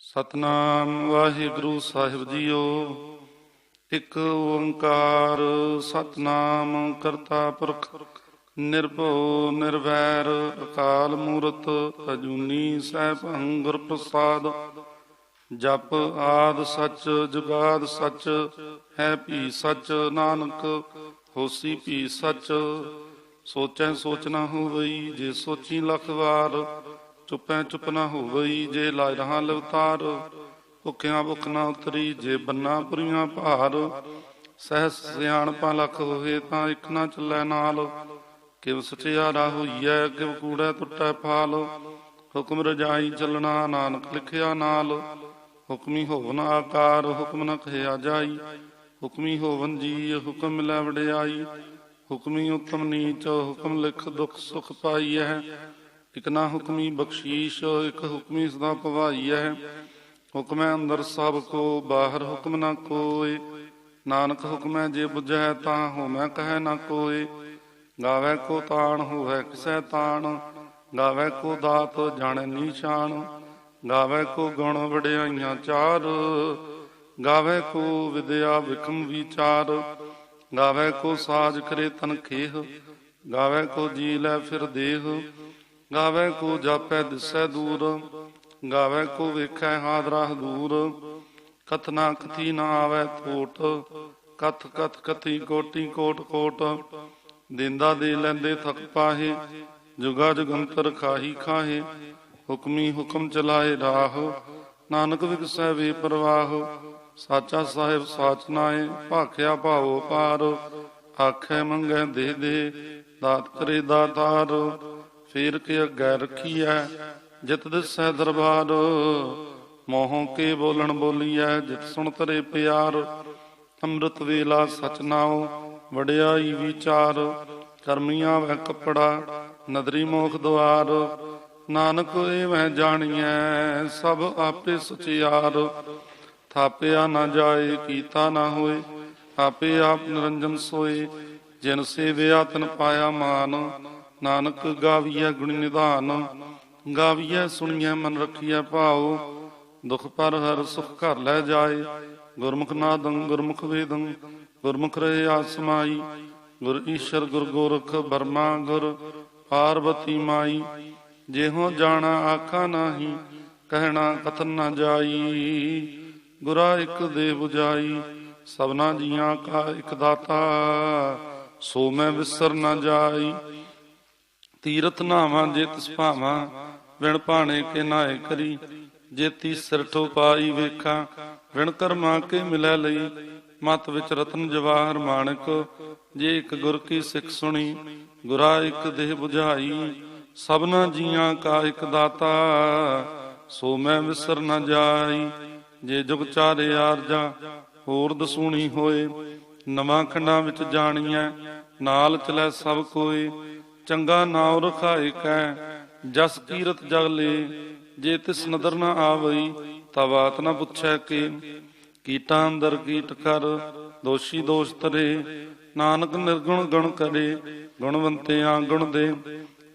ਸਤਨਾਮ ਵਾਹਿਗੁਰੂ ਸਾਹਿਬ JIO. ਇੱਕ ਓੰਕਾਰ ਸਤਨਾਮ ਕਰਤਾ ਪੁਰਖ, ਨਿਰਭਉ ਨਿਰਵੈਰ ਅਕਾਲ ਮੂਰਤ, ਅਜੂਨੀ ਸੈਭੰ ਗੁਰ ਪ੍ਰਸਾਦ। ਜਪ ਆਦ ਸਚ, ਜੁਗਾਦ ਸਚ, ਹੈ ਭੀ ਸਚ ਨਾਨਕ, ਹੋਸੀ ਭੀ ਸਚ। ਸੋਚੈ ਸੋਚ ਨਾ ਹੋਵਈ, ਜੇ ਸੋਚੀ ਲੱਖ ਵਾਰ ਚੁੱਪੈ ਚੁੱਪ ਨਾ ਹੋਵਈ ਜੇ ਲਾਇ ਲਵਤਾਰ, ਭੁੱਖਿਆਂ ਭੁੱਖ ਨਾ ਉਤਰੀ ਜੇ ਬੰਨਾ ਪੁਰੀਆਂ ਭਾਰ। ਸਹਿਸ ਸਿਆਣਪਾ ਲੱਖ ਹੋਏ ਤਾਂ ਇੱਕ ਨਾ ਚੱਲੈ ਨਾਲ। ਕਿਵ ਸਚਿਆਰਾ ਹੋਈਐ, ਕਿਵ ਕੂੜੈ ਟੁੱਟੈ ਫਾਲ। ਹੁਕਮ ਰਜਾਈ ਚੱਲਣਾ ਨਾਨਕ ਲਿਖਿਆ ਨਾਲ। ਹੁਕਮੀ ਹੋਵਨ ਆਕਾਰ, ਹੁਕਮ ਨ ਕਹਿਆ ਜਾਈ। ਹੁਕਮੀ ਹੋਵਨ ਜੀ ਹੁਕਮ ਮਿਲੈ ਵਡਿਆਈ। ਹੁਕਮੀ ਉਤਮ ਨੀਚ, ਹੁਕਮ ਲਿਖ ਦੁਖ ਸੁਖ ਪਾਈਐ। ਇਕ ਨਾ ਹੁਕਮੀ ਬਖਸ਼ੀਸ਼, ਇਕ ਹੁਕਮੀ ਸਦਾ ਹੈ ਹੁਕਮੈ ਅੰਦਰ ਸਭ ਕੋ, ਬਾਹਰ ਹੁਕਮ ਨਾ ਕੋਏ। ਨਾਨਕ ਹੁਕਮੈ ਜੇ ਬੁਝੈ ਤਾਂ ਹੋਮੈ ਕਹੈ ਨਾ ਕੋਏ। ਗਾਵੇ ਕੋ ਤਾਣ, ਹੋਵੇ ਕਿਸੈ ਤਾਣ। ਗਾਵੇ ਕੋ ਦਾਤ, ਜਾਣੈ ਨੀਸ਼ਾਨ ਗਾਵੇ ਕੋ ਗੁਣ ਵਡਿਆਈਆਂ ਚਾਰ। ਗਾਵੇ ਕੋ ਵਿਦਿਆ ਵਿਖਮ ਵਿਚਾਰ। ਗਾਵੇ ਕੋ ਸਾਜ ਕਰੇ ਤਨ ਖੇਹ। ਗਾਵੇ ਕੋ ਜੀ ਲੈ ਫਿਰ ਦੇਹ। ਗਾਵੇ ਕੋ ਜਾਪੈ ਦਿਸੈ ਦੂਰ, ਗਾਵੇ ਕੋ ਵੇਖੈ ਹਾਦਰਾ ਦੂਰ। ਕਥਨਾ ਕਥੀ ਨਾ ਆਵੇ ਥੋਟ ਕਥ ਕਥ ਕਥੀ ਕੋਟੀ ਕੋਟ ਕੋਟ। ਦਿੰਦਾ ਦੇ ਲੈਂਦੇ ਥਕ ਪਾਹੇ, ਜੁਗਾ ਜੁਗੰਤਰ ਖਾਹੀ ਖਾਹੇ। ਹੁਕਮੀ ਹੁਕਮ ਚਲਾਏ ਰਾਹ, ਨਾਨਕ ਵਿਗਸੈ ਵੇ ਪ੍ਰਵਾਹ ਸਾਚਾ ਸਾਹਿਬ ਸਾਚ ਨਾਏ ਭਾਖਿਆ ਭਾਵੋ ਪਾਰ ਆਖੇ ਮੰਗੈ ਦੇ ਦੇ, ਦਾਤ ਕਰੇ ਦਾਤਾਰ। ਫੇਰ ਕੇ ਅੱਗੇ ਰਖੀਐ ਜਿਤ ਦਿਸੈ ਦਰਬਾਰ, ਮੋਹੋਂ ਕੇ ਬੋਲਣ ਬੋਲੀਐ? ਜਿਤ ਸੁਣ ਤਰੇ ਪਿਆਰ, ਅੰਮ੍ਰਿਤ ਵੇਲਾ ਸਚ ਨਾਉ, ਵਡਿਆਈ ਵਿਚਾਰ। ਕਰਮੀਆਂ ਵਹਿ ਕਪੜਾ, ਨਦਰੀ ਮੋਖ ਦੁਆਰ ਨਾਨਕ ਏ ਇਹ ਜਾਣੀਐ, ਸਭ ਆਪੇ ਸਚਿਆਰ। ਥਾਪਿਆ ਨਾ ਜਾਏ, ਕੀਤਾ ਨਾ ਹੋਏ, ਆਪੇ ਆਪ ਨਿਰੰਜਨ ਸੋਏ। ਜਿਨ ਸੇਵਿਆ, ਤਨ ਪਾਇਆ ਮਾਨ। ਨਾਨਕ ਗਾਵੀਐ ਗੁਣ ਨਿਧਾਨ, ਗਾਵੀਐ ਸੁਣੀਐ ਮਨ ਰਖੀਐ ਭਾਉ, ਦੁਖ ਪਰ ਹਰ ਸੁਖ ਘਰ ਲੈ ਜਾਏ, ਗੁਰਮੁਖ ਨਾਦੰ ਗੁਰਮੁਖ ਵੇਦੰ, ਗੁਰਮੁਖ ਰਹੇ ਆਸਮਾਈ ਗੁਰ ਈਸ਼ਰ ਗੁਰ ਗੋਰਖ ਬਰਮਾ ਗੁਰ ਪਾਰਬਤੀ ਮਾਈ, ਜਿਹੋ ਜਾਣਾ ਆਖਾ ਨਾਹੀ, ਕਹਿਣਾ ਕਥਨ ਨਾ ਜਾਈ, ਗੁਰਾ ਇੱਕ ਦੇ 부ਜਾਈ, ਸਭਨਾ ਜੀਆਂ ਕਾ ਇੱਕ ਦਾਤਾ, ਸੋ ਮੈਂ ਵਿਸਰ ਨਾ ਜਾਈ ਤੀਰਥ ਨਾਵਾਂ ਜੇ ਤਿਸ ਵਿਣ ਭਾਣੇ ਕੇ ਨਾਏ ਕਰੀ, ਜੇਤੀ ਸਿਰ ਠੋ ਪਾਈ ਵੇਖਾਂ, ਵਿਣ ਕਰਮਾ ਕੇ ਮਿਲੈ ਲਈ, ਮਤ ਵਿੱਚ ਰਤਨ ਜਵਾਹਰ ਮਾਣਕ, ਜੇ ਇੱਕ ਗੁਰ ਕੀ ਸਿੱਖ ਸੁਣੀ, ਗੁਰਾ ਇੱਕ ਦੇਹ 부ਝਾਈ ਸਭਨਾ ਜੀਆਂ ਕਾ ਇੱਕ ਦਾਤਾ, ਸੋ ਮੈਂ ਵਿਸਰ ਨਾ ਜਾਈ, ਜੇ ਜੁਗ ਚਾਰੇ ਆਰਜਾ, ਹੋਰ ਦਸੂਣੀ ਹੋਏ, ਨਵਾਂ ਖੰਡਾਂ ਵਿੱਚ ਜਾਣੀਐ, ਨਾਲ ਚਲੈ ਸਭ ਕੋਏ ਚੰਗਾ ਨਾਉ ਰਖਾਏ ਕੈ, ਜਸ ਕੀਰਤ ਜਗ ਲੇ, ਜੇ ਤਿਸ ਨਦਰ ਨਾ ਆਵਈ ਤਵਾਤ ਨਾ ਪੁੱਛੈ ਕੇ। ਕੀਟਾਂ ਅੰਦਰ ਕੀਟ ਕਰ, ਦੋਸ਼ੀ ਦੋਸ਼ ਤਰੇ ਨਾਨਕ ਨਿਰਗੁਣ ਗੁਣ ਕਰੇ, ਗੁਣਵੰਤੇ ਆ ਗੁਣ ਦੇ।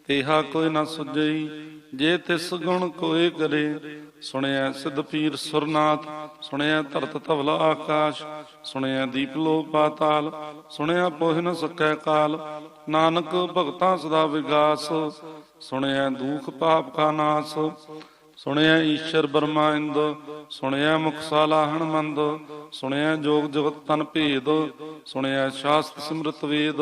ਤੇਹਾ ਕੋਈ ਨਾ ਸੁਝਈ, ਜੇ ਤਿਸ ਗੁਣ ਕੋਏ ਕਰੇ ਸੁਣਿਆ ਸਿੱਧ ਪੀਰ ਸੁਰਨਾਥ, ਸੁਣਿਆ ਧਰਤ ਧਵਲਾ ਆਕਾਸ਼, ਸੁਣਿਆ ਦੀਪ ਲੋ ਪਾਤਾਲ, ਸੁਣਿਆ ਪੋਹ ਨ ਸਕੈ ਕਾਲ, ਨਾਨਕ ਭਗਤਾਂ ਸਦਾ ਵਿਗਾਸ, ਸੁਣਿਆ ਦੁਖ ਪਾਪ ਕਾ ਨਾਸ, ਸੁਣਿਆ ਈਸ਼ਰ ਬਰਮਾ ਇੰਦ, ਸੁਣਿਆ ਮੁਖ ਸਾਲਾ ਹਣਮੰਦ, ਸੁਣਿਆ ਜੋਗ ਜਗਤ ਤਨ ਭੇਦ, ਸੁਣਿਆ ਸ਼ਾਸਤ ਸਿਮਰਤ ਵੇਦ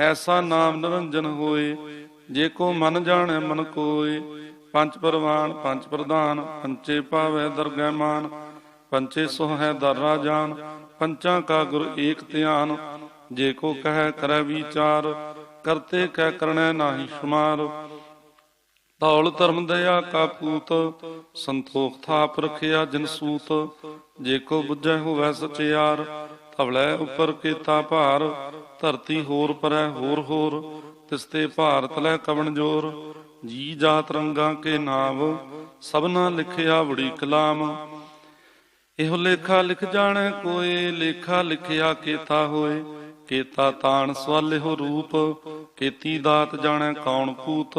ਐਸਾ ਨਾਮ ਨਿਰੰਜਨ ਹੋਏ, ਜੇ ਕੋ ਮਨ ਜਾਣੈ ਮਨ ਕੋਏ। ਪੰਜ ਪਰਵਾਨ, ਪੰਜ ਪ੍ਰਧਾਨ, ਪੰਚੇ ਪਾਵੇ ਦਰਗਹਿ ਮਾਨ। ਪੰਚੇ ਸੋ ਹੈ ਦਰ ਪੰਚਾਂ ਕਾ ਗੁਰ ਏਕ ਧਿਆਨ। ਜੇ ਕੋ ਕਹੈ ਕਰੈ ਵਿਚਾਰ, ਕਰਤੇ ਕਹਿ ਕਰਣੈ ਨਾਹੀ ਸ਼ੁਮਾਰ। ਧੌਲ ਧਰਮ ਦਇਆ ਕਾ ਪੂਤ, ਸੰਤੋਖ ਥਾਪ ਰਖਿਆ ਜਨ ਸੂਤ। ਜੇ ਕੋ ਬੁੱਝੈ ਹੋਵੈ ਸਚਿਆਰ, ਧਵਲੇ ਉਪਰ ਕੀਤਾ ਭਾਰ। ਧਰਤੀ ਹੋਰ ਪਰੈ ਹੋਰ ਹੋਰ, ਤਿਸਤੇ ਭਾਰਤ ਲੈ ਕਵਣ ਜੋਰ। ਜੀ ਜਾਤ ਰੰਗਾਂ ਕੇ ਨਾਮ, ਸਭਨਾ ਲਿਖਿਆ ਬੜੀ ਕਲਾਮ। ਇਹੋ ਲੇਖਾ ਲਿਖ ਜਾਣੈ ਕੋਏ, ਲੇਖਾ ਲਿਖਿਆ ਕੀਤਾ ਹੋਏ। ਕੀਤਾ ਤਾਣ ਸਵਾਲਿਓ ਰੂਪ, ਕੀਤੀ ਦਾਤ ਜਾਣੈ ਕੌਣ ਪੂਤ।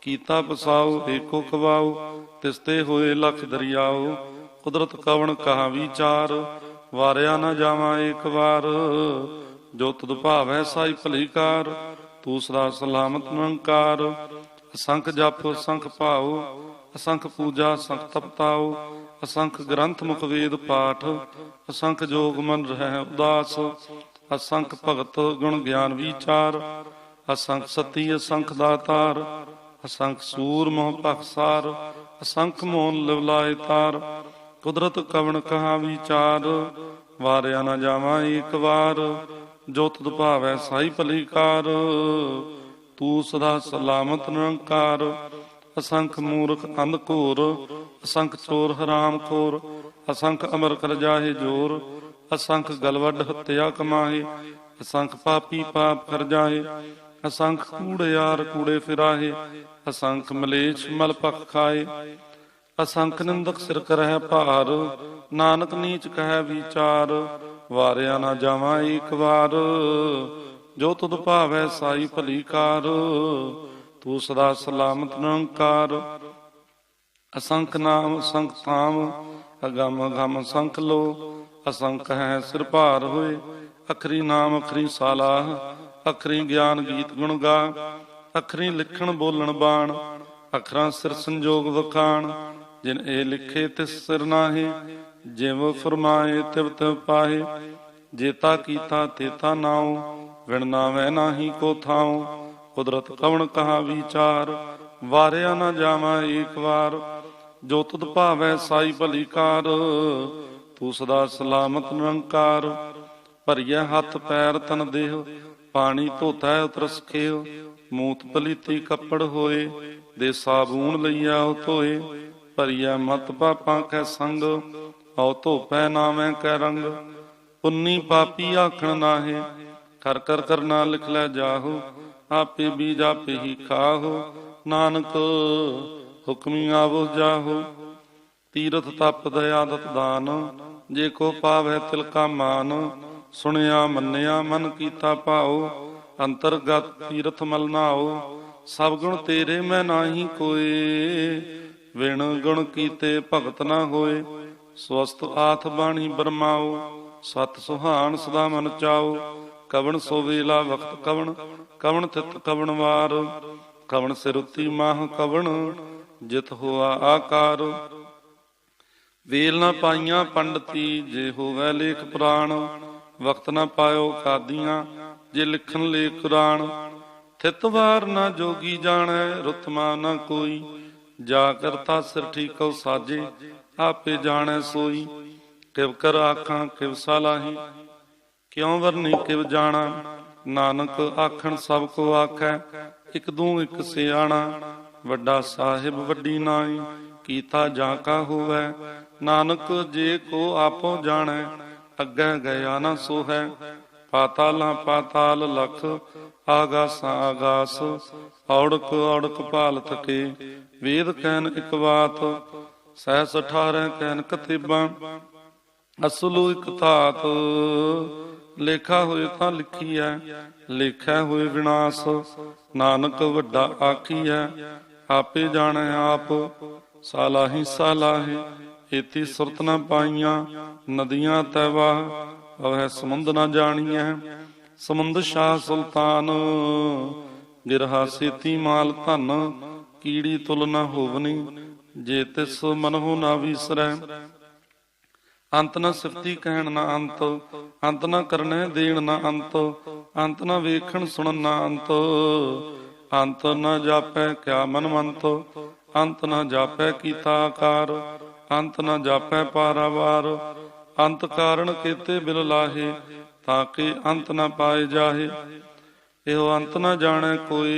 ਕੀਤਾ ਪਸਾਉ, ਏਕੋ ਖਵਾਉ ਤਿਸਤੇ ਹੋਏ ਲਖ ਦਰਿਆਉ। ਕੁਦਰਤ ਕਵਣ ਕਹਾ ਵਿਚਾਰ, ਵਾਰਿਆ ਨਾ ਜਾਵਾਂ ਏਕ ਵਾਰ। ਜੋ ਤੁਧ ਭਾਵੈ ਸਾਈ ਭਲੀਕਾਰ ਤੂੰ ਸਦਾ ਸਲਾਮਤ ਨਿਰੰਕਾਰ। ਅਸੰਖ ਜਪ, ਅਸੰਖ ਭਾਉ, ਅਸੰਖ ਪੂਜਾ ਸੰਖ ਤਪਤਾਉ, ਅਸੰਖ ਗ੍ਰੰਥ ਮੁਖ ਵੇਦ ਪਾਠ, ਅਸੰਖ ਜੋਗ ਮਨ ਰਹਿ ਉਦਾਸ, ਅਸੰਖ ਭਗਤ ਗੁਣ ਗਿਆਨ ਵਿਚਾਰ, ਅਸੰਖ ਸਤੀ, ਅਸੰਖ ਦਾਤਾਰ, ਅਸੰਖ ਸੂਰ ਮੋਹ ਭਖਸਾਰ ਅਸੰਖ ਮੋਹਨ ਲਿਵਲਾਏ ਤਾਰ। ਕੁਦਰਤ ਕਵਣ ਕਹਾ ਵਿਚਾਰ, ਵਾਰਿਆ ਨਾ ਜਾਵਾਂ ਏਕ ਵਾਰ। ਜੋ ਤੁਧ ਭਾਵੈ ਸਾਈ ਭਲੀਕਾਰ, ਤੂੰ ਸਦਾ ਸਲਾਮਤ ਨਿਰੰਕਾਰ। ਅਸੰਖ ਮੂਰਖ ਅੰਧ ਘੋਰ, ਅਸੰਖ ਚੋਰ ਹਰਾਮ ਖੋਰ, ਅਸੰਖ ਅਮਰ ਕਰ ਜਾਹੇ ਜੋਰ। ਅਸੰਖ ਗਲਵੱਡ ਹੱਤਿਆ ਕਮਾਹੇ, ਅਸੰਖ ਪਾਪੀ ਪਾਪ ਕਰ ਜਾਹੇ। ਅਸੰਖ ਕੂੜਿਆਰ ਕੂੜੇ ਫਿਰਾਹੇ, ਅਸੰਖ ਮਲੇਛ ਮਲ ਪਖ ਖਾਏ ਅਸੰਖ ਨਿੰਦਕ ਸਿਰ ਕਰਹਿ ਭਾਰ, ਨਾਨਕ ਨੀਚ ਕਹਿ ਵਿਚਾਰ। ਵਾਰਿਆ ਨਾ ਜਾਵਾਂ ਏਕ ਵਾਰ। ਜੋ ਤੁਧ ਭਾਵੈ ਸਾਈ ਭਲੀਕਾਰ ਤੂੰ ਸਦਾ ਸਲਾਮਤ ਨਿਰੰਕਾਰ ਅਸੰਖ ਨਾਮ ਅਸੰਖ ਥਾਮ, ਅਗਮ ਅਗਮ ਸੰਖ ਲੋ। ਅਸੰਖ ਹੈ ਸਿਰ ਭਾਰ ਹੋਏ, ਅਖਰੀ ਨਾਮ, ਅਖਰੀ ਸਾਲਾਹ। ਅਖਰੀ ਗਿਆਨ ਗੀਤ ਗੁਣ ਗਾ, ਅਖਰੀ ਲਿਖਣ ਬੋਲਣ ਬਾਣ। ਅਖਰਾਂ ਸਿਰ ਸੰਜੋਗ ਵਖਾਣ, ਜਿਨ ਇਹ ਲਿਖੇ ਤਿਸ ਸਿਰ ਨਾਹੀ। ਜਿਵ ਫਰਮਾਏ, ਤਿਵ ਤਿਵ ਪਾਹੇ ਜੇਤਾ ਕੀਤਾ ਤੇਤਾ ਨਾਉ, ਵਿਣ ਨਾਹੀ ਕੋ ਥਾਉ। ਕੁਦਰਤ ਕਵਣ ਕਹਾ ਵਿਚਾਰ, ਵਾਰਿਆ ਨਾ ਜਾਵਾਂ ਏਕ ਵਾਰ। ਜੋ ਤੁਧ ਭਾਵੈ ਸਾਈ ਭਲੀਕਾਰ ਤੂੰ ਸਦਾ ਸਲਾਮਤ ਨਿਰੰਕਾਰ। ਭਰੀਐ ਹੱਥ ਪੈਰ ਤਨ ਦੇਹ, ਪਾਣੀ ਧੋਤਾ ਉਤਰਸ ਖੇਉ ਮੂਤ ਪਲੀਤੀ ਕੱਪੜ ਹੋਏ, ਦੇ ਸਾਬੂਨ ਲਈਆ ਉਹ ਧੋਏ। ਭਰੀਐ ਮਤ ਪਾਪਾਂ ਕੈ ਸੰਗ ਔ ਧੋਪੈ ਨਾਵੇਂ ਕੈ ਰੰਗ, ਪੁੰਨੀ ਪਾਪੀ ਆਖਣ ਨਾਹੇ। ਕਰ ਕਰ ਕਰਨਾ ਲਿਖ ਲੈ ਜਾਹੋ, ਆਪੇ ਬੀਜ ਆਪੇ ਹੀ ਖਾਹੋ। ਨਾਨਕ, ਹੁਕਮੀ ਆਵੋ ਜਾਹੋ। ਤੀਰਥ ਤਪ ਦਇਆ ਦਤ ਦਾਨ, ਜੇ ਕੋ ਪਾਵੈ ਤਿਲ ਕਾ ਮਾਨ। ਸੁਣਿਆ, ਮੰਨਿਆ, ਮਨ ਕੀਤਾ ਭਾਉ, ਅੰਤਰਗਤ ਤੀਰਥ ਮਲ ਨਾਉ। ਸਭ ਗੁਣ ਤੇਰੇ ਮੈਂ ਨਾਹੀ ਕੋਏ, ਵਿਣ ਗੁਣ ਕੀਤੇ ਭਗਤ ਨਾ ਹੋਏ। ਸਵਸਤ ਆਥ ਬਾਣੀ ਬਰਮਾਓ ਸਤ ਸੁਹਾਣ ਸਦਾ ਮਨ ਚਾਓ ਕਵਣ ਸੋ ਵੇਲਾ ਵਕਤ ਕਵਣ ਕਵਣ ਤਿਤ ਕਵਣ ਵਾਰ, ਕਵਣ ਸਿਰੁਤੀ ਮਾਹ ਕਵਣ, ਜਿਤ ਹੋਆ ਆਕਾਰ। ਵੇਲ ਨਾ ਪਾਈਆਂ ਪੰਡਤੀ, ਜੇ ਹੋਵੇ ਲੇਖ ਪੁਰਾਣ ਵਕਤ ਨਾ ਪਾਇਓ ਕਾਦੀਆਂ, ਜੇ ਲਿਖਣ ਲੇਖ ਕੁਰਾਨ ਥਿਤ ਨਾ ਜੋਗੀ ਜਾਣੈ ਰਤਮਾ ਨਾ ਕੋਈ, ਜਾ ਕਰਤਾ ਸਿਰ ਠੀਕੋ ਸਾਜੇ ਆਪੇ ਜਾਣੈ ਸੋਈ, ਕਿਵ ਕਰ ਆਖਾਂ, ਕਿਵ ਸਲਾਹੀ ਕਿਉ ਵਰਨੀ ਕਿਵ ਜਾਣਾ? ਨਾਨਕ ਆਖਣ ਸਭ ਕੋ ਆਖੈ, ਇਕ ਦੂ ਇਕ ਸਿਆਣਾ। ਵੱਡਾ ਸਾਹਿਬ ਵੱਡੀ ਨਾਈ ਕੀਤਾ ਜਾਂ ਕਾ ਹੋਵੇ। ਨਾਨਕ ਜੇ ਕੋ ਆਪੋ ਜਾਣੈ, ਅੱਗੇ ਗਿਆ ਨਾ ਸੋ ਪਾਤਾਲਾਂ ਪਾਤਾਲ ਲਖ, ਆਗਾਸਾਂ ਆਗਾਸ। ਔੜਕ ਔੜਕ ਭਾਲ ਥਕੇ, ਵੇਦ ਕਹਿਨ ਇਕ ਬਾਤ ਸਹਿਸ 18 ਕੈਨ ਕਤੇਬਾਂ, ਅਸਲੂ ਇਕ ਧਾਤ। ਲੇਖਾ ਹੋਏ ਤਾਂ ਲਿਖੀ ਹੈ ਲੇਖਾ ਹੋਏ ਵਿਨਾਸ਼। ਨਾਨਕ ਵੱਡਾ ਆਖੀਐ, ਆਪੇ ਜਾਣੈ ਆਪ। ਸਾਲਾਹੀ ਸਾਲਾਹੀ, ਏਤੀ ਸੁਰਤ ਨਾ ਪਾਈਆਂ, ਨਦੀਆਂ ਤੈ ਵਾਹ ਅਵਹਿ ਸਮੁੰਦ ਨਾ ਜਾਣੀਐ, ਸਮੁੰਦ ਸ਼ਾਹ ਸੁਲਤਾਨ। ਗਿਰਹਾ ਸੇਤੀ ਮਾਲ ਧਨ, ਕੀੜੀ ਤੁਲ ਨਾ ਹੋਵਨੀ ਜੇ ਤਿਸ ਮਨਹੁ ਨਾ ਵਿਸਰੈ, ਅੰਤ ਨਾ ਸਿਫਤੀ ਕਹਿਣ ਨਾ ਅੰਤ ਅੰਤ ਨਾ ਕਰਨੇ ਦੇਣ ਨਾ ਅੰਤ ਅੰਤ ਨਾ ਵੇਖਣ ਸੁਣਨ ਨਾ ਅੰਤ ਅੰਤ ਨਾ ਜਾਪੈ ਕਿਆ ਮਨਮੰਤ ਅੰਤ ਨਾ ਜਾਪੈ ਕੀਤਾ ਆਕਾਰ, ਅੰਤ ਨਾ ਜਾਪੈ ਪਾਰਾਵਾਰ, ਅੰਤ ਕਾਰਨ ਕੀਤੇ ਬਿਲ ਲਾਹੇ, ਤਾਂ ਕਿ ਅੰਤ ਨਾ ਪਾਏ ਜਾਹੇ। ਇਹੋ ਅੰਤ ਨਾ ਜਾਣੈ ਕੋਈ,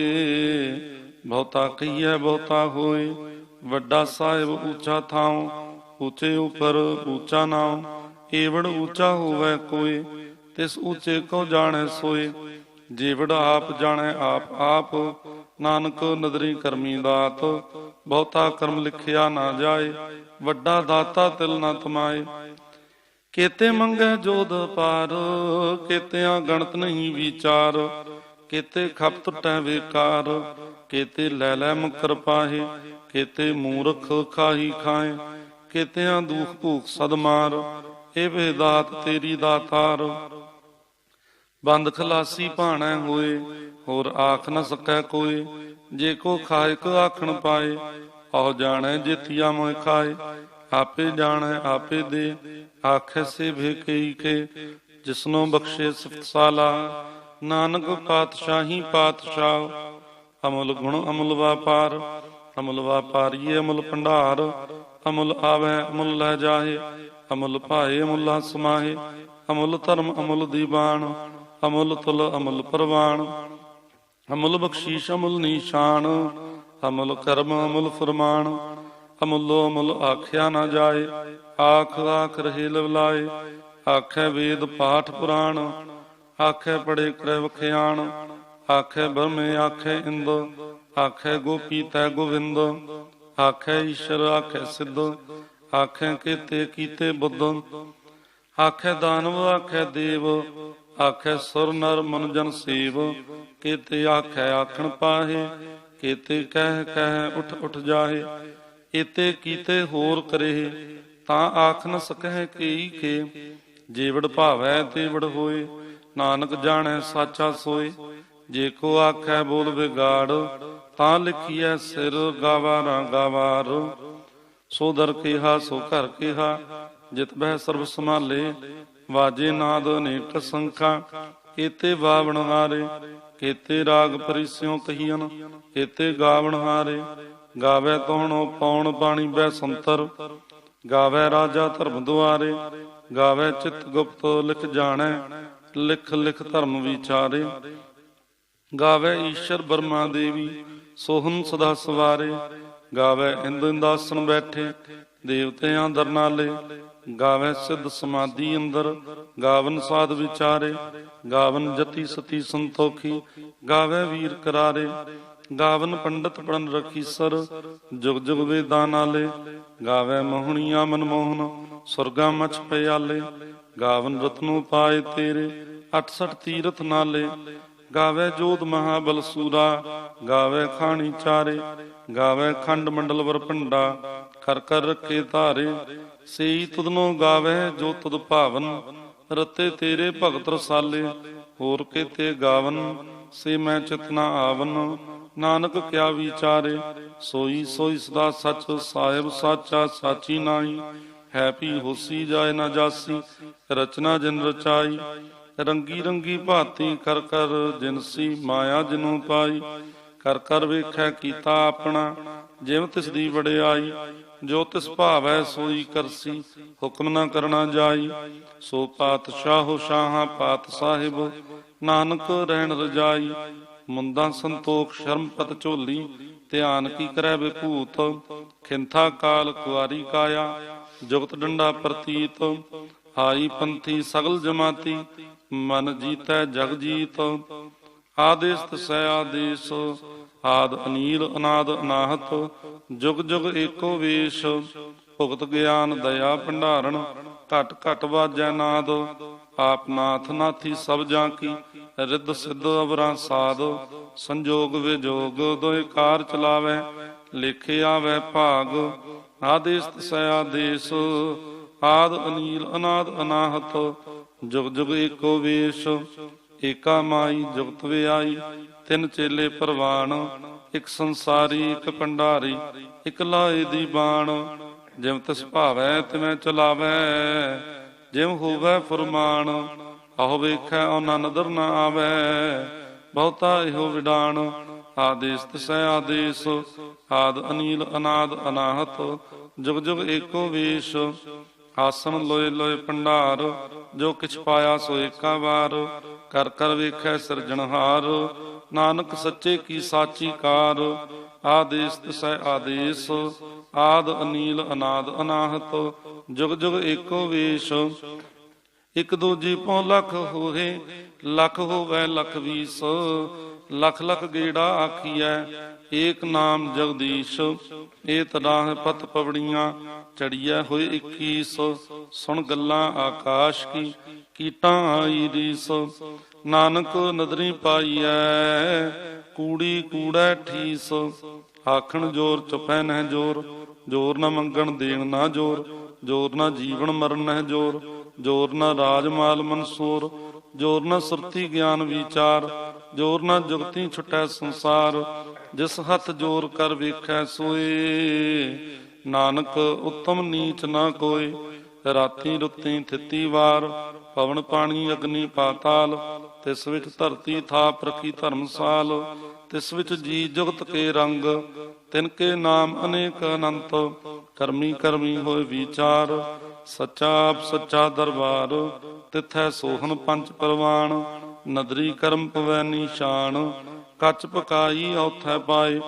ਬਹੁਤਾ ਕਹੀਐ ਬਹੁਤਾ ਹੋਏ। ਵੱਡਾ ਸਾਹਿਬ ਉੱਚਾ ਥਾਉ, ਉੱਚੇ ਉਪਰ ਉੱਚਾ ਨਾਉ, ਏਵੜ ਉੱਚਾ ਹੋਵੇ ਕੋਈ, ਤਿਸ ਉੱਚੇ ਕੋ ਜਾਣੈ ਸੋਏ। ਜੀਵੜ ਆਪ ਜਾਣੈ ਆਪ ਆਪ, ਨਾਨਕ ਨਦਰੀ ਕਰਮੀ ਦਾਤ, ਬਹੁਤਾ ਕਰਮ ਲਿਖਿਆ ਨਾ ਜਾਏ, ਵੱਡਾ ਦਾਤਾ ਤਿਲ ਨਾ ਤਮਾਏ। ਕੇਤੇ ਮੰਗੈ ਜੋਦ ਪਾਰ, ਕੇਤਿਆਂ ਗਣਤ ਨਹੀਂ ਵਿਚਾਰ, ਕੇਤੇ ਖਪਤ ਟਟੈ ਵਿਕਾਰ, ਕੇਤੇ ਲੈ ਲੈ ਮੁਕਰ ਪਾਹੇ ਕੇਤੇ ਮੂਰਖ ਖਾਹੀ ਖਾਏ, ਕੇਤਿਆਂ ਦੁਖ ਭੂਖ ਸਦ ਮਾਰ, ਇਹ ਵੇਦਾਤ ਤੇਰੀ ਦਾਤਾਰ ਬੰਦ ਖਲਾਸੀ ਭਾਣੈ ਹੋਏ, ਹੋਰ ਆਖ ਨ ਸਕੈ ਕੋਈ ਜੇ ਕੋ ਖਾਇਕ ਆਖਣ ਪਾਏ ਆਹ ਜਾਣੈ ਜਿਤਿਆ ਮੋਇ ਖਾਏ, ਆਪੇ ਜਾਣੈ ਆਪੇ ਦੇ, ਆਖੇ ਸੇ ਭੇਕਈ ਕੇ, ਜਿਸਨੋ ਬਖਸ਼ੇ ਸਿਫਤ ਨਾਨਕ ਪਾਤਸ਼ਾਹੀ ਪਾਤਸ਼ਾਹ, ਅਮਲ ਗੁਣ ਅਮਲ ਵਾਪਾਰ ਅਮੁਲ ਵਾਪਾਰੀਏ ਅਮੁਲ ਭੰਡਾਰ, ਅਮੁਲ ਆਵੈ, ਅਮੁਲ ਲੈ ਜਾਏ ਅਮੁਲ ਭਾਏ, ਅਮੁਲਾ ਸਮਾਹੇ ਅਮੁਲ ਧਰਮ, ਅਮੁਲ ਦੀਵਾਨ, ਅਮੁਲ ਤੁਲ, ਅਮੁਲ ਪ੍ਰਵਾਨ, ਅਮੁਲ ਬਖਸ਼ੀਸ਼, ਅਮੁਲ ਨੀਸ਼ਾਨ, ਅਮੁਲ ਕਰਮ, ਅਮੁਲ ਫਰਮਾਨ, ਅਮੁੱਲੋ ਅਮੁਲ ਆਖਿਆ ਨਾ ਜਾਏ, ਆਖ ਆਖ ਰਹੇ ਲਵਲਾਏ, ਆਖੇ ਵੇਦ ਪਾਠ ਪੁਰਾਣ, ਆਖੇ ਪੜੇ ਕਰੇ ਵਖਿਆਣ, ਆਖੇ ਬ੍ਰਹਮੇ, ਆਖੇ ਇੰਦ ਆਖੇ ਗੋਪੀ ਤੈ ਗੋਵਿੰਦ, ਆਖੇ ਈਸ਼ਰ, ਆਖੇ ਸਿੱਧ, ਆਖੇ ਕੀਤੇ ਕੀਤੇ ਬੁੱਧ, ਆਖੇ ਦਾਨਵ, ਆਖੇ ਦੇਵ, ਆਖੇ ਸੁਰ ਨਰ ਮਨ ਜਨ ਸੇਵ, ਕੀਤੇ ਆਖੇ ਆਖਣ ਪਾਹੇ, ਕੀਤੇ ਕਹਿ ਕਹਿ ਉਠ ਉਠ ਜਾਹੇ ਇਤੇ ਕੀਤੇ ਹੋਰ ਕਰੇ ਤਾਂ ਆਖ ਨ ਸਕਹਿ ਕੇਈ ਕੇ ਜੀਵੜ ਭਾਵੈ ਤੇ ਵੜ ਹੋਏ, ਨਾਨਕ ਜਾਣੈ ਸਾਚਾ ਸੋਏ, ਜੇ ਕੋ ਆਖੈ ਬੋਲ ਵਿਗਾੜ ਤਾਂ ਲਿਖੀਐ ਸਿਰ ਗਾਵਾਰਾ ਗਾਵਾਰ ਸੋ ਦਰ ਕੀਹਾ, ਸੋ ਘਰ ਕੀਹਾ, ਜਿਤ ਬਹਿ ਸਰਬ ਸਮਾਲੇ ਵਾਜੇ ਨਾਦ ਅਨੇਕ ਸੰਖਾ, ਕੀਤੇ ਬਾਵਣ ਹਾਰੇ। ਕੀਤੇ ਰਾਗ ਪਰਿਸਿਉ ਕਹੀਨ ਕੀਤੇ ਗਾਵਣ ਹਾਰੇ। ਗਾਵੇ ਤੋਹਣੋ ਪੌਣ ਬਾਣੀ ਬੈ ਸੰਤਰ। ਗਾਵੇ ਰਾਜਾ ਧਰਮ ਦੁਆਰੇ। ਗਾਵੇ ਚਿਤ ਗੁਪਤ ਲਿਖ ਜਾਣੈ, ਲਿਖ ਲਿਖ ਧਰਮ ਵਿਚਾਰੇ। ਗਾਵੇ ਈਸ਼ਰ ਬਰਮਾ ਦੇਵੀ ਸੋਹਨ ਸਦਾ ਸਵਾਰੇ, ਗਾਵੇ ਇੰਦਾਸਨ ਬੈਠੇ, ਦੇਵਤਿਆਂ ਦਰਨਾਲੇ, ਗਾਵੇ ਸਿੱਧ ਸਮਾਧੀ ਅੰਦਰ, ਗਾਵਨ ਸਾਧ ਵਿਚਾਰੇ, ਗਾਵਨ ਜਤੀ ਸਤੀ ਸੰਤੋਖੀ, ਗਾਵੇ ਵੀਰ ਕਰਾਰੇ, ਗਾਵਨ ਪੰਡਤ ਪੜਨ ਰਖੀ ਸਰ, ਜੁਗ ਜੁਗ ਵੇਦਾਂ ਨਾਲੇ ਗਾਵੇ ਮੋਹਣੀਆਂ ਮਨਮੋਹਨ ਸੁਰਗਾ ਮਚ ਪਿਆਲੇ, ਗਾਵਨ ਰਤਨੂ ਪਾਏ ਤੇਰੇ 68 ਤੀਰਥ ਨਾਲੇ ਗਾਵੇ ਜੋਤ ਮਹਾਬਲ ਸੂਰਾ, ਗਾਵੇ ਖਾਣੀ ਚਾਰੇ, ਗਾਵੇ ਖੰਡ ਮੰਡਲ ਵਰ ਭੰਡਾ, ਕਰ ਕਰ ਰੱਖੇ ਧਾਰੇ, ਸਈ ਤੁਧਨੋ ਗਾਵੇ ਜੋ ਤੁਧ ਭਾਵਨ, ਰਤੇ ਤੇਰੇ ਭਗਤ ਰਸਾਲੇ, ਹੋਰ ਕੀਤੇ ਗਾਵਨ, ਸੇ ਮੈਂ ਚਿਤਨਾ ਆਵਨ, ਨਾਨਕ ਕਿਆ ਵਿਚਾਰੇ, ਸੋਈ ਸੋਈ ਸਦਾ ਸੱਚ, ਸਾਹਿਬ ਸਾਚਾ ਸਾਚੀ ਨਾਹੀ, ਹੈ ਹੋਸੀ ਜਾਏ ਨਾ ਜਾਸੀ, ਰਚਨਾ ਜਿਨ ਰਚਾਈ ਰੰਗੀ ਰੰਗੀ ਭਾਤੀ ਕਰ ਕਰ ਜਿਨਸੀ ਮਾਇਆ ਜਿਨੂੰ ਪਾਈ, ਕਰ ਕਰ ਵੇਖੈ ਕੀਤਾ ਆਪਣਾ ਜਿਵ ਤਿਸ ਦੀ ਵਡਿਆਈ, ਜੋ ਤਿਸ ਭਾਵੈ ਸੋਈ ਕਰਸੀ, ਹੁਕਮ ਨਾ ਕਰਨਾ ਜਾਈ। ਸੋ ਪਾਤਸ਼ਾਹੋ ਸ਼ਾਹਾਂ ਪਾਤ ਸਾਹਿਬ, ਨਾਨਕ ਰਹਿਣ ਰਜਾਈ। ਮੁੰਦਾ ਸੰਤੋਖ ਸ਼ਰਮ ਪਤ ਝੋਲੀ, ਧਿਆਨ ਕੀ ਕਰੈ ਵਿਭੂਤ, ਖਿੰਥਾ ਕਾਲ ਕੁਆਰੀ ਕਾਇਆ, ਜੁਗਤ ਡੰਡਾ ਪ੍ਰਤੀਤ ਆਈ ਪੰਥੀ ਸਗਲ ਜਮਾਤੀ ਮਨ ਜੀਤੈ ਜਗ ਜੀਤ ਆਦੇਸ ਤਸੈ ਆਦੇਸ, ਆਦ ਅਨੀਲ ਅਨਾਦ ਅਨਾਹਤ, ਜੁਗ ਜੁਗ ਏਕੋ ਵੇਸ਼, ਭੁਗਤ ਗਿਆਨ ਦਇਆ ਭੰਡਾਰਨ ਘਟ ਘਟ ਵਾਜੈ ਨਾਦ, ਆਪ ਨਾਥ ਨਾਥੀ ਸਭ ਜਾਂ ਕੀ, ਰਿੱਧ ਸਿੱਧ ਅਵਰਾਂ ਸਾਧ ਸੰਜੋਗ ਵਿਜੋਗ ਦੋਇ ਕਾਰ ਚਲਾਵੇ, ਲਿਖੇ ਆਵੇ ਭਾਗ ਆਦੇਸ ਤਸੈ ਆਦੇਸ, ਆਦ ਅਨੀਲ ਅਨਾਦ ਅਨਾਹਤ ਜੁਗ ਜੁਗ ਏਕੋ ਵੇਸ਼, ਏਕਾ ਮਾਈ ਜੁਗਤ ਵਿਆਈ, ਤਿੰਨ ਚੇਲੇ ਪ੍ਰਵਾਨ ਇੱਕ ਸੰਸਾਰੀ, ਇੱਕ ਭੰਡਾਰੀ, ਇੱਕ ਦੀ ਬਾਣ। ਜਿਵ ਤਿਸ ਭਾਵੈ, ਤਿਵੇਂ ਚਲਾਵੈ ਜਿਵ ਹੋਵੈ ਫਰਮਾਨ, ਆਹੋ ਵੇਖੈ ਉਹਨਾਂ ਨਦਰ ਨਾ ਆਵੈ, ਬਹੁਤਾ ਇਹੋ ਵਿਡਾਣ। ਆਦੇਸ ਤਿਸੈ ਆਦੇਸ, ਆਦ ਅਨੀਲ ਅਨਾਦ ਅਨਾਹਤ, ਜੁਗ ਜੁਗ ਏਕੋ ਵੇਸ਼ ਆਸਣ ਲੋਏ ਲੋਏ ਭੰਡਾਰ, ਜੋ ਕਿਛ ਪਾਇਆ ਸੋ ਏਕਾ ਵਾਰ। ਕਰ ਕਰ ਵੇਖੈ ਸਿਰਜਣਹਾਰ ਨਾਨਕ ਸੱਚੇ ਕੀ ਸਾਚੀ ਕਾਰ। ਆਦੇਸ ਤਿਸੈ ਆਦੇਸ, ਆਦ ਅਨੀਲ ਅਨਾਦ ਅਨਾਹਤ। ਜੁਗ ਜੁਗ ਏਕੋ ਵੇਸ਼, ਇਕ ਦੂਜੀ ਪਉ ਲੱਖ ਹੋਏ, ਲੱਖ ਹੋਵੇ ਲੱਖ ਵੀਸ। ਲਖ ਲੱਖ ਗੇੜਾ ਆਖੀਐ ਏਕ ਨਾਮ ਜਗਦੀਸ਼ ਏ ਤਦਾਹ ਪਤ ਪਵੜੀਆਂ ਚੜੀਐ ਹੋਏ 21 ਸੁਣ ਗੱਲਾਂ ਆਕਾਸ਼ ਕੀ, ਕੀਟਾਂ ਆਈ ਰੀਸ, ਨਾਨਕ ਨਦਰੀ ਪਾਈਐ, ਕੂੜੀ ਕੂੜਾ ਠੀਸ, ਆਖਣ ਜੋਰ ਚੁਪੈ ਨਹਿ ਜੋਰ ਜੋਰ ਨਾ ਮੰਗਣ ਦੇਣ ਨਾ ਜੋਰ ਜੋਰ ਨਾ ਜੀਵਨ ਮਰਨ ਨਹਿ ਜੋਰ ਜੋਰ ਨਾ ਰਾਜ ਮਾਲ ਮਨਸੂਰ ਜੋਰ ਨਾ ਸੁਰਤੀ ਗਿਆਨ ਵਿਚਾਰ, ਜੋਰ ਨਾ ਜੁਗਤੀ ਛੁਟੈ ਸੰਸਾਰ, ਜਿਸ ਹੱਥ ਜੋਰ ਕਰ ਵੇਖੈ ਸੋਏ। ਨਾਨਕ ਉਤਮ ਨੀਚ ਨਾ ਕੋਏ, ਰਾਤੀ ਰੁੱਤੀ ਥਿੱਤੀ ਵਾਰ, ਪਵਨ ਪਾਣੀ ਅਗਨੀ ਪਾਤਾਲ, ਤਿਸ ਵਿੱਚ ਧਰਤੀ ਥਾਪ ਰਖੀ ਧਰਮਸਾਲ, ਤਿਸ ਵਿੱਚ ਜੀ ਜੁਗਤ ਕੇ ਰੰਗ, ਤਿਨ ਕੇ ਨਾਮ ਅਨੇਕ ਅਨੰਤ, ਕਰਮੀ ਕਰਮੀ ਹੋਏ ਵਿਚਾਰ, ਸੱਚਾ ਆਪ ਸੱਚਾ ਦਰਬਾਰ ਤਿਥੈ ਸੋਹਣ ਪੰਜ ਪਰਵਾਨ ਨਦਰੀ ਕਰਮ ਪਵੈਨੀ ਸ਼ਾਨ ਕੱਚ ਪਕਾਈ ਔਥੈ ਪਾਏ,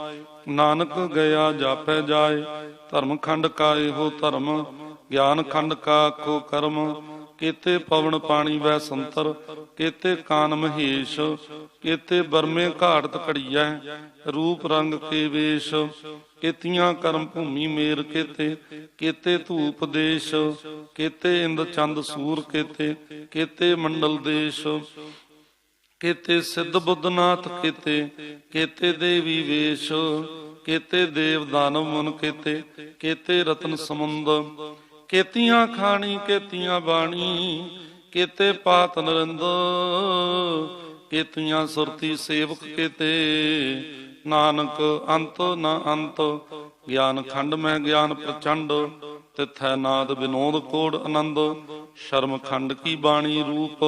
ਨਾਨਕ ਗਿਆ ਜਾਪੈ ਜਾਏ, ਧਰਮ ਖੰਡ ਕਾ ਇਹੋ ਧਰਮ, ਗਿਆਨ ਖੰਡ ਕਾ ਕੋ ਕਰਮ ਕੀਤੇ ਪਵਨ ਪਾਣੀ ਵੈ ਸੰਤਰ, ਕੀਤੇ ਕਾਨ ਮਹੇਸ਼, ਕੀਤੇ ਬਰਮੇ ਘਾੜਤ ਘੜੀਐ, ਰੂਪ ਰੰਗ ਕੇ ਵੇਸ਼, ਕੀਤੀਆਂ ਕਰਮ ਭੂਮੀ ਮੇਰ ਕੀਤੇ ਕੀਤੇ ਧੂਪ ਦੇਸ਼, ਕੀਤੇ ਇੰਦ ਚੰਦ ਸੂਰ ਕੀਤੇ ਕੀਤੇ ਮੰਡਲ ਦੇਸ਼, ਕੀਤੇ ਸਿੱਧ ਬੁੱਧਨਾਥ ਕੀਤੇ ਕੀਤੇ ਦੇਵੀ ਵੇਸ਼, ਕੀਤੇ ਦੇਵ ਦਾਨਵ ਮਨ ਕੀਤੇ ਕੀਤੇ ਰਤਨ ਸਮੁੰਦ ਕੀਤੀਆਂ ਖਾਣੀ, ਕੀਤੀਆਂ ਬਾਣੀ, ਕੀਤੇ ਪਾਤ ਨਰਿੰਦ ਕੀਤੀਆਂ ਸੁਰਤੀ ਸੇਵਕ ਕੀਤੇ। ਨਾਨਕ ਅੰਤ ਨਾ ਅੰਤ, ਗਿਆਨ ਖੰਡ ਮੈਂ ਗਿਆਨ ਪ੍ਰਚੰਡ, ਤਿਥੈ ਨਾਦ ਵਿਨੋਦ ਕੋੜ ਆਨੰਦ। ਸ਼ਰਮ ਖੰਡ ਕੀ ਬਾਣੀ ਰੂਪ,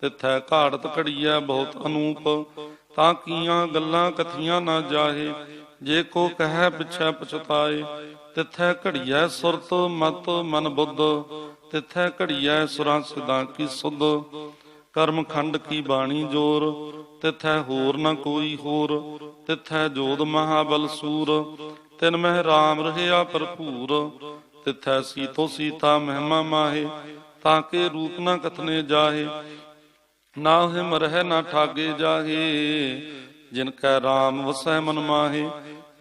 ਤਿਥੈ ਘਾੜਤ ਘੜੀਐ ਬਹੁਤ ਅਨੂਪ। ਤਾਂ ਕੀਆਂ ਗੱਲਾਂ ਕਥੀਆਂ ਨਾ ਜਾਹੇ, ਜੇ ਕੋ ਕਹੈ ਪਿਛੈ ਪਛਤਾਏ ਤਿਥੈ ਘੜੀਐ ਸੁਰਤ, ਮਤ, ਮਨ ਬੁੱਧ। ਤਿਥੈ ਘੜੀਐ ਸੁਰਾਂ ਸਿਦਾਂ ਕੀ ਸੁਧ। ਕਰਮ ਖੰਡ ਕੀ ਬਾਣੀ ਜੋਰ। ਤਿਥੈ ਹੋਰ ਨ ਕੋਈ ਹੋਰ। ਤਿਥੈ ਜੋਦ ਮਹਾਬਲ ਸੂਰ। ਤਿਨ ਮਹਿ ਰਾਮ ਰਹਿਆ ਭਰਪੂਰ। ਤਿਥੈ ਸੀਤੋ ਸੀਤਾ ਮਹਿਮਾ ਮਾਹੇ। ਤਾਂ ਕੇ ਰੂਪ ਨਾ ਕਥਨੇ ਜਾਹੇ। ਨਾ ਹਿਮ ਰਹਿ ਨਾ ਠਾਗੇ ਜਾਹੇ। ਜਿਨ ਕੈ ਰਾਮ ਵਸੈ ਮਨ ਮਾਹੇ।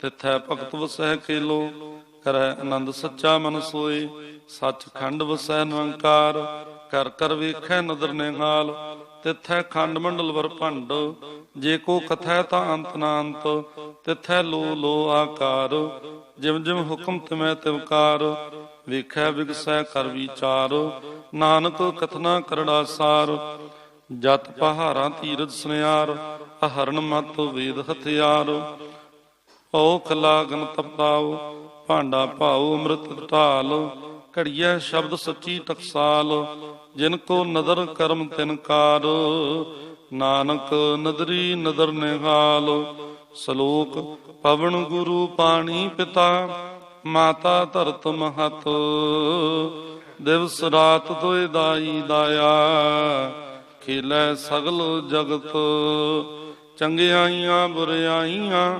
ਤਿਥੈ ਭਗਤ ਵਸੈ ਕੇਲੋ ਕਰੈ ਆਨੰਦ ਸੱਚਾ ਮਨ ਸੋਏ ਸੱਚ ਖੰਡ ਵਸੈ ਨਿਰੰਕਾਰ ਕਰ ਕਰ ਵੇਖੈ ਨਦਰ ਨਿਹਾਲ, ਤਿਥੈ ਖੰਡ ਮੰਡਲ ਵਰ ਭੰਡ, ਜੇ ਕੋ ਕਥੈ ਤਾਂ ਅੰਤ ਨਾ ਅੰਤ, ਤਿਥੈ ਲੋ ਲੋ ਆਕਾਰ, ਜਿਮ ਜਿਮ ਹੁਕਮ ਤਿਮੈ ਤਿਵਕਾਰ ਵੇਖੈ ਵਿਗਸੈ ਕਰ ਵਿਚਾਰ, ਨਾਨਕ ਕਥਨਾ ਕਰੜਾ ਸਾਰ, ਜਤ ਪਹਾਰਾਂ ਤੀਰਥ ਸੁਨਿਆਰ, ਅਹਰਨ ਮਤ ਵੇਦ ਹਥਿਆਰ ਔਖ ਲਾਗਨ ਤਪਾਉ ਭਾਂਡਾ ਭਾਉ, ਅੰਮ੍ਰਿਤ ਢਾਲ, ਘੜੀਐ ਸ਼ਬਦ ਸੱਚੀ ਟਕਸਾਲ, ਜਿਨ ਕੋ ਨਦਰ ਕਰਮ ਤਿਨਕਾਰ ਨਾਨਕ ਨਦਰੀ ਨਦਰ ਨਿਹਾਲ, ਸ਼ਲੋਕ ਪਵਨ ਗੁਰੂ ਪਾਣੀ ਪਿਤਾ, ਮਾਤਾ ਧਰਤ ਮਹਤ। ਦਿਵਸ ਰਾਤ ਦੋਇ ਦਾਈ ਦਾਇਆ, ਖੇਲੇ ਸਗਲ ਜਗਤ। ਚੰਗਿਆਈਆਂ ਬੁਰਿਆਈਆਂ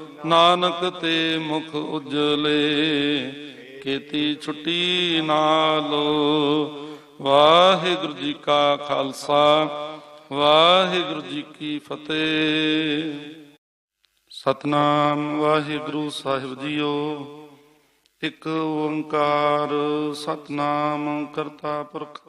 ਨਾਨਕ ਤੇ ਮੁਖ ਉਜਲੇ, ਕੀਤੀ ਛੁੱਟੀ ਨਾਲ। ਵਾਹਿਗੁਰੂ ਜੀ ਕਾ ਖਾਲਸਾ, ਵਾਹਿਗੁਰੂ ਜੀ ਕੀ ਫਤਿਹ। ਸਤਨਾਮ ਵਾਹਿਗੁਰੂ ਸਾਹਿਬ ਜੀਓ, ਇੱਕ ਓੰਕਾਰ ਸਤਨਾਮ ਕਰਤਾ ਪੁਰਖ।